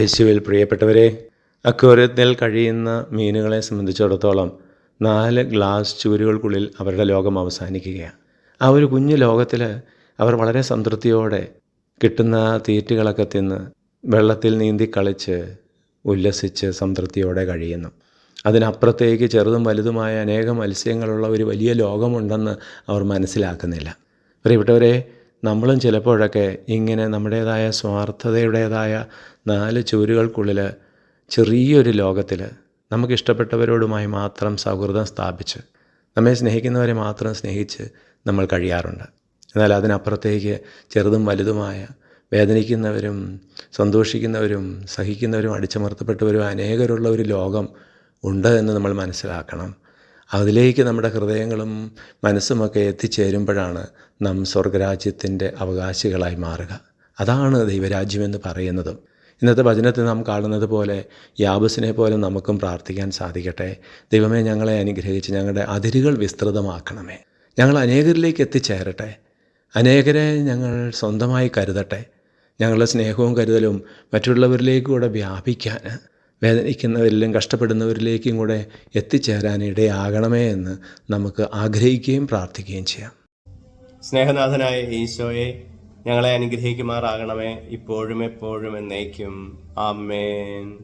യേശുവിൽ പ്രിയപ്പെട്ടവരെ അക്വേറിയത്തിൽ കഴിയുന്ന മീനുകളെ സംബന്ധിച്ചിടത്തോളം നാല് ഗ്ലാസ് ചുവരുകൾക്കുള്ളിൽ അവരുടെ ലോകം അവസാനിക്കുകയാണ്. ആ ഒരു കുഞ്ഞു ലോകത്തിൽ അവർ വളരെ സംതൃപ്തിയോടെ കിട്ടുന്ന തീറ്റുകളൊക്കെ തിന്ന് വെള്ളത്തിൽ നീന്തി കളിച്ച് ഉല്ലസിച്ച് സംതൃപ്തിയോടെ കഴിയുന്നു. അതിനപ്പുറത്തേക്ക് ചെറുതും വലുതുമായ അനേകം മത്സ്യങ്ങളുള്ള ഒരു വലിയ ലോകമുണ്ടെന്ന് അവർ മനസ്സിലാക്കുന്നില്ല. പ്രിയപ്പെട്ടവരെ നമ്മളും ചിലപ്പോഴൊക്കെ ഇങ്ങനെ നമ്മുടേതായ സ്വാർത്ഥതയുടേതായ നാല് ചുവരുകൾക്കുള്ളിൽ ചെറിയൊരു ലോകത്തിൽ നമുക്കിഷ്ടപ്പെട്ടവരോടുമായി മാത്രം സൗഹൃദം സ്ഥാപിച്ച് നമ്മെ സ്നേഹിക്കുന്നവരെ മാത്രം സ്നേഹിച്ച് നമ്മൾ കഴിയാറുണ്ട്. എന്നാൽ അതിനപ്പുറത്തേക്ക് ചെറുതും വലുതുമായ വേദനിക്കുന്നവരും സന്തോഷിക്കുന്നവരും സഹിക്കുന്നവരും അടിച്ചമർത്തപ്പെട്ടവരും അനേകരുള്ള ഒരു ലോകം ഉണ്ട് എന്ന് നമ്മൾ മനസ്സിലാക്കണം. അതിലേക്ക് നമ്മുടെ ഹൃദയങ്ങളും മനസ്സുമൊക്കെ എത്തിച്ചേരുമ്പോഴാണ് നാം സ്വർഗരാജ്യത്തിന്റെ അവകാശികളായി മാറുക. അതാണ് ദൈവരാജ്യമെന്ന് പറയുന്നതും. ഇന്നത്തെ വചനത്തിൽ നാം കാണുന്നത് പോലെ യാബസിനെ പോലെ നമുക്കും പ്രാർത്ഥിക്കാൻ സാധിക്കട്ടെ. ദൈവമേ ഞങ്ങളെ അനുഗ്രഹിച്ച് ഞങ്ങളുടെ അതിരുകൾ വിസ്തൃതമാക്കണമേ. ഞങ്ങൾ അനേകരിലേക്ക് എത്തിച്ചേരട്ടെ. അനേകരെ ഞങ്ങൾ സ്വന്തമായി കരുതട്ടെ. ഞങ്ങളുടെ സ്നേഹവും കരുതലും മറ്റുള്ളവരിലേക്ക് കൂടെ വ്യാപിക്കാൻ വേദനിക്കുന്നവരിലും കഷ്ടപ്പെടുന്നവരിലേക്കും കൂടെ എത്തിച്ചേരാൻ ഇടയാകണമേ എന്ന് നമുക്ക് ആഗ്രഹിക്കുകയും പ്രാർത്ഥിക്കുകയും ചെയ്യാം. സ്നേഹനാഥനായ ഈശോയെ ഞങ്ങളെ അനുഗ്രഹിക്കുമാറാകണമേ. ഇപ്പോഴും എപ്പോഴും എന്നേക്കും. ആമേൻ.